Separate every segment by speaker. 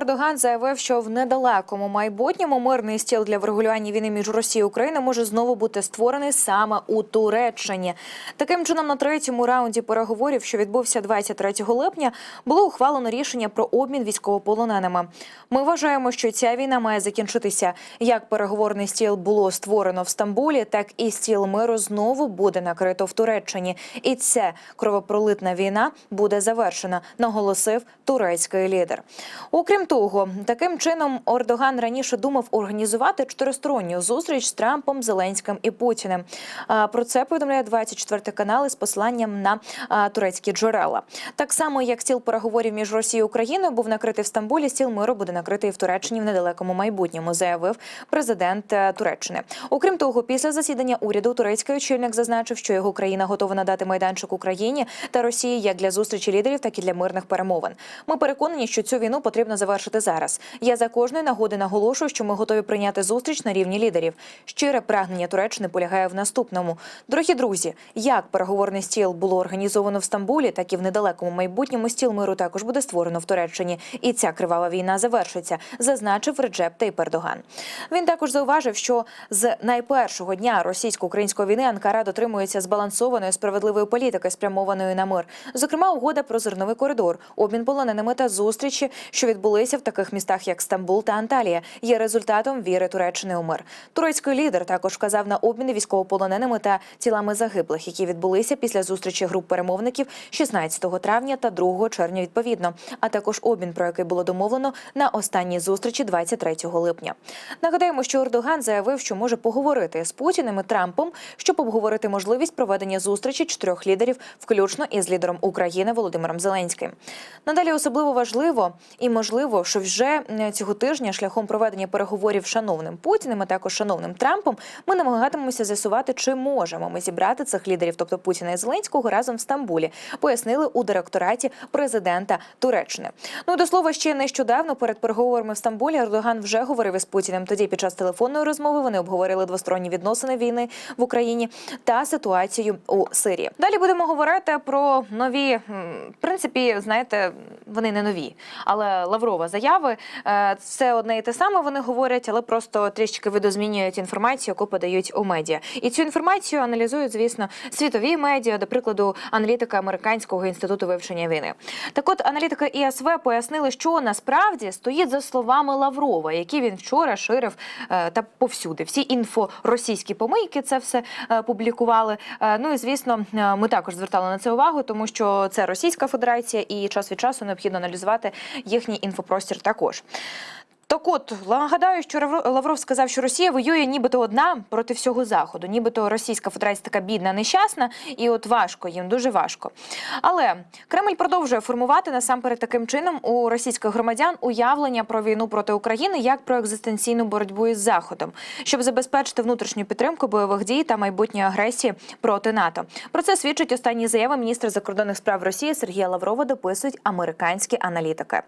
Speaker 1: Ердоган заявив, що в недалекому майбутньому мирний стіл для врегулювання війни між Росією і Україною може знову бути створений саме у Туреччині. Таким чином, на третьому раунді переговорів, що відбувся 23 липня, було ухвалено рішення про обмін військовополоненими. Ми вважаємо, що ця війна має закінчитися. Як переговорний стіл було створено в Стамбулі, так і стіл миру знову буде накрито в Туреччині. І це кровопролитна війна буде завершена, наголосив турецький лідер. Окрім того, таким чином Ордоган раніше думав організувати чотиристоронню зустріч з Трампом, Зеленським і Путіним. Про це повідомляє 24 канал із посланням на турецькі джерела. Так само, як стіл переговорів між Росією і Україною був накритий в Стамбулі, стіл миру буде накритий в Туреччині в недалекому майбутньому, заявив президент е, Туреччини. Окрім того, після засідання уряду турецький очільник зазначив, що його країна готова надати майданчик Україні та Росії як для зустрічі лідерів, так і для мирних перемовин. Ми переконані, що цю війну потрібно завершити зараз. Я за кожної нагоди наголошую, що ми готові прийняти зустріч на рівні лідерів. Щире прагнення Туреччини полягає в наступному. Дорогі друзі, як переговорний стіл було організовано в Стамбулі, так і в недалекому майбутньому стіл миру також буде створено в Туреччині. І ця кривава війна завершиться, зазначив Реджеп Тейп Ердоган. Він також зауважив, що з найпершого дня російсько-української війни Анкара дотримується збалансованої справедливої політики, спрямованої на мир. Зокрема, угода про зерновий коридор, обмін полоненими та зустрічі, що відбулися в таких містах, як Стамбул та Анталія, є результатом віри Туреччини у мир. Турецький лідер також вказав на обміни військовополоненими та тілами загиблих, які відбулися після зустрічі груп перемовників 16 травня та 2 червня відповідно, а також обмін, про який було домовлено на останній зустрічі 23 липня. Нагадаємо, що Ердоган заявив, що може поговорити з Путіним і Трампом, щоб обговорити можливість проведення зустрічі чотирьох лідерів, включно із лідером України Володимиром Зеленським. Надалі особливо важливо і можливо, що вже е, цього тижня шляхом проведення переговорів шановним Путіним, а також шановним Трампом, ми намагатимемося з'ясувати, чи можемо ми зібрати цих лідерів, тобто Путіна і Зеленського, разом в Стамбулі, пояснили у директораті президента Туреччини. Ну до слова, ще нещодавно перед переговорами в Стамбулі Ердоган вже говорив із Путіним. Тоді під час телефонної розмови вони обговорили двосторонні відносини війни в Україні та ситуацію у Сирії. Далі будемо говорити про нові, в принципі, знаєте, вони не нові, але Лаврова заяви це одне і те саме. Вони говорять, але просто трішки видозмінюють інформацію, яку подають у медіа. І цю інформацію аналізують, звісно, світові медіа, до прикладу, аналітика американського інституту вивчення війни. Так, от аналітики ІСВ пояснили, що насправді стоїть за словами Лаврова, які він вчора ширив е, та повсюди. Всі інфоросійські помийки це все е, публікували. Е, Ну і звісно, ми також звертали на це увагу, тому що це Російська Федерація, і час від часу необхідно аналізувати їхні їхній інфопростір також. Так от нагадаю, що Лавро- Лавров сказав, що Росія воює нібито одна проти всього заходу, нібито Російська Федерація така бідна, нещасна, і от важко їм дуже важко. Але Кремль продовжує формувати насамперед таким чином у російських громадян уявлення про війну проти України як про екзистенційну боротьбу із Заходом, щоб забезпечити внутрішню підтримку бойових дій та майбутньої агресії проти НАТО. Про це свідчить останні заяви міністра закордонних справ Росії Сергія Лаврова. Дописують американські аналітики.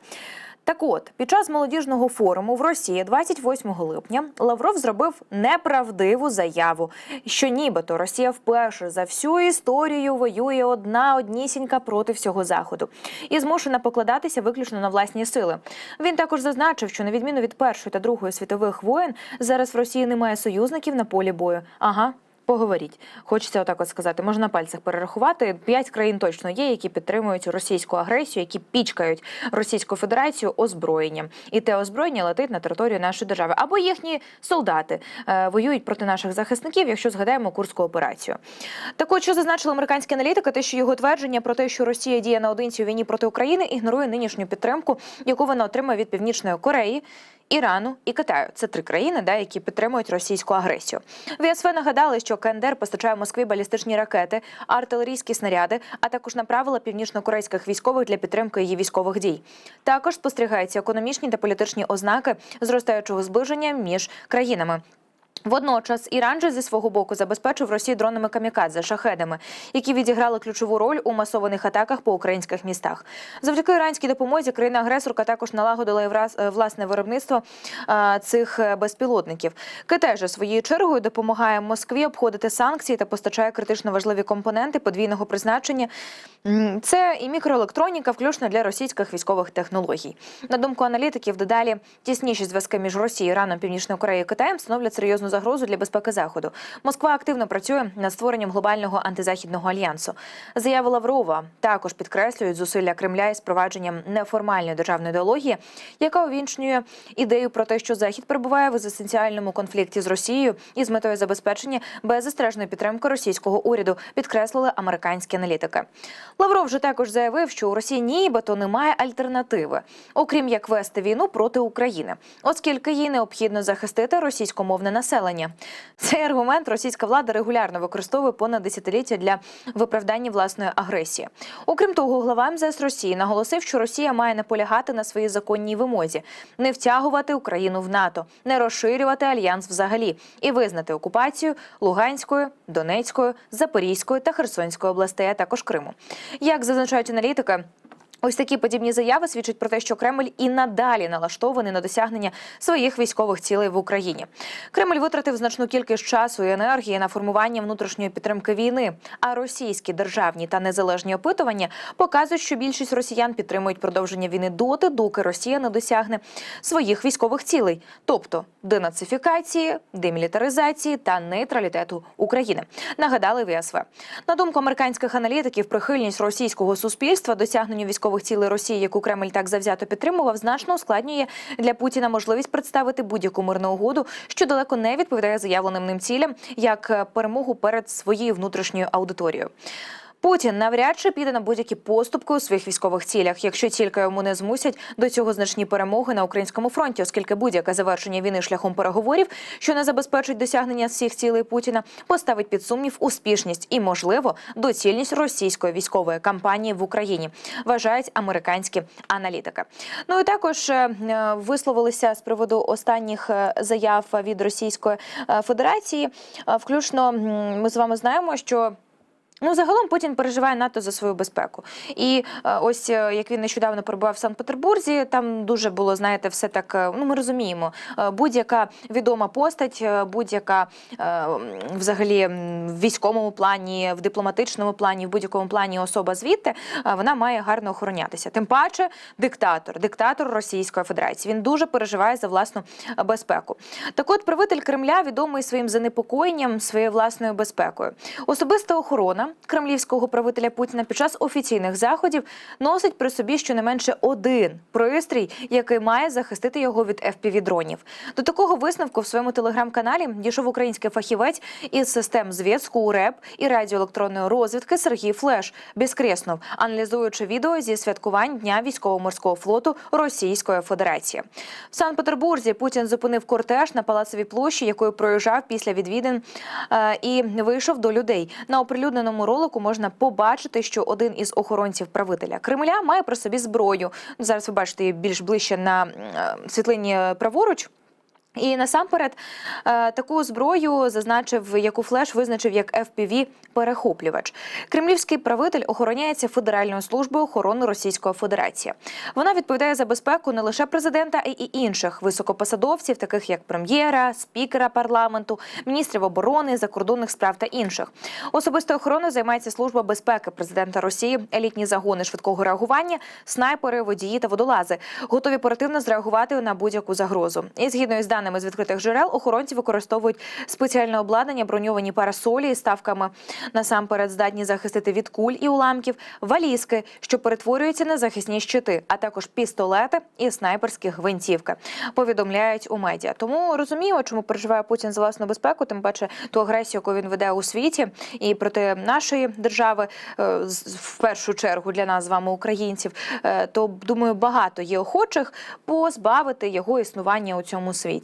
Speaker 1: Так от, під час молодіжного форуму в Росії 28 липня Лавров зробив неправдиву заяву, що нібито Росія вперше за всю історію воює одна однісінька проти всього заходу і змушена покладатися виключно на власні сили. Він також зазначив, що на відміну від першої та другої світових воєн зараз в Росії немає союзників на полі бою. Ага. Поговоріть, хочеться отак от сказати. Можна на пальцях перерахувати. П'ять країн точно є, які підтримують російську агресію, які пічкають Російську Федерацію озброєнням, і те озброєння летить на територію нашої держави. Або їхні солдати е, воюють проти наших захисників, якщо згадаємо курську операцію. Так от, що зазначили американські аналітики, те, що його твердження про те, що Росія діє наодинці у війні проти України, ігнорує нинішню підтримку, яку вона отримує від Північної Кореї. Ірану і Китаю це три країни, да, які підтримують російську агресію. В нагадали, що КНДР постачає Москві балістичні ракети, артилерійські снаряди, а також направила північно-корейських військових для підтримки її військових дій. Також спостерігаються економічні та політичні ознаки зростаючого зближення між країнами. Водночас Іран же зі свого боку забезпечив Росію дронами камікадзе шахедами, які відіграли ключову роль у масованих атаках по українських містах. Завдяки іранській допомозі країна-агресорка також налагодила е, власне виробництво е, цих е, безпілотників. Китай же своєю чергою допомагає Москві обходити санкції та постачає критично важливі компоненти подвійного призначення. Це і мікроелектроніка, включно для російських військових технологій. На думку аналітиків, дедалі тісніші зв'язки між Росією, Іраном, Північною Кореєю і Китаєм становлять серйозну загрозу для безпеки заходу. Москва активно працює над створенням глобального антизахідного альянсу. Заяви Лаврова також підкреслюють зусилля Кремля із впровадженням неформальної державної ідеології, яка увінчнює ідею про те, що Захід перебуває в екзистенціальному конфлікті з Росією і з метою забезпечення беззастережної підтримки російського уряду, підкреслили американські аналітики. Лавров же також заявив, що у Росії нібито немає альтернативи, окрім як вести війну проти України, оскільки їй необхідно захистити російськомовне населення. Цей аргумент російська влада регулярно використовує понад десятиліття для виправдання власної агресії. Окрім того, глава МЗС Росії наголосив, що Росія має наполягати на своїй законній вимозі, не втягувати Україну в НАТО, не розширювати альянс взагалі і визнати окупацію Луганської, Донецької, Запорізької та Херсонської областей, а також Криму. Як зазначають аналітики. Ось такі подібні заяви свідчать про те, що Кремль і надалі налаштований на досягнення своїх військових цілей в Україні. Кремль витратив значну кількість часу і енергії на формування внутрішньої підтримки війни. А російські державні та незалежні опитування показують, що більшість росіян підтримують продовження війни доти, доки Росія не досягне своїх військових цілей, тобто денацифікації, демілітаризації та нейтралітету України. Нагадали ВСВ. На думку американських аналітиків, прихильність російського суспільства досягненню військових цілей Росії, яку Кремль так завзято підтримував, значно ускладнює для Путіна можливість представити будь-яку мирну угоду, що далеко не відповідає заявленим ним цілям, як е, перемогу перед своєю внутрішньою аудиторією. Путін навряд чи піде на будь-які поступки у своїх військових цілях, якщо тільки йому не змусять до цього значні перемоги на українському фронті, оскільки будь-яке завершення війни шляхом переговорів, що не забезпечить досягнення всіх цілей Путіна, поставить під сумнів успішність і, можливо, доцільність російської військової кампанії в Україні, вважають американські аналітики. Ну і також е, е, висловилися з приводу останніх е, заяв від Російської Федерації. Включно ми з вами знаємо, що. Ну, загалом Путін переживає НАТО за свою безпеку. І е, ось е, як він нещодавно перебував в Санкт-Петербурзі, там дуже було, знаєте, все так. е, Ну, ми розуміємо, будь-яка відома постать, будь-яка взагалі в військовому плані, в дипломатичному плані, в будь-якому плані особа звідти, вона має гарно охоронятися. Тим паче, диктатор, диктатор Російської Федерації. Він дуже переживає за власну безпеку. Так от правитель Кремля відомий своїм занепокоєнням своєю власною безпекою. Особиста охорона кремлівського правителя Путіна під час офіційних заходів носить при собі щонайменше один пристрій, який має захистити його від fpv дронів. До такого висновку в своєму телеграм-каналі дійшов український фахівець із систем зв'язку УРЕП і радіоелектронної розвідки Сергій Флеш безкреснув, аналізуючи відео зі святкувань Дня військово-морського флоту Російської Федерації. В Санкт-Петербурзі Путін зупинив кортеж на палацовій площі, якою проїжджав після відвідин е, і вийшов до людей. На оприлюдненому ролику можна побачити, що один із охоронців правителя Кремля має при собі зброю. Зараз ви бачите її більш ближче на е, світлині праворуч. І насамперед е, таку зброю зазначив, яку флеш визначив як fpv перехоплювач. Кремлівський правитель охороняється Федеральною службою охорони Російської Федерації. Вона відповідає за безпеку не лише президента, а й інших високопосадовців, таких як прем'єра, спікера парламенту, міністрів оборони, закордонних справ та інших. Особистою охороною займається служба безпеки президента Росії, елітні загони швидкого реагування, снайпери, водії та водолази, готові оперативно зреагувати на будь-яку загрозу. І згідно із даними з відкритих джерел, охоронці використовують спеціальне обладнання, броньовані парасолі із ставками насамперед здатні захистити від куль і уламків, валізки, що перетворюються на захисні щити, а також пістолети і снайперські гвинтівки. Повідомляють у медіа. Тому розуміємо, чому переживає Путін за власну безпеку, тим паче ту агресію, яку він веде у світі, і проти нашої держави, е, в першу чергу для нас з вами, українців. Е, То думаю, багато є охочих позбавити його існування у цьому світі.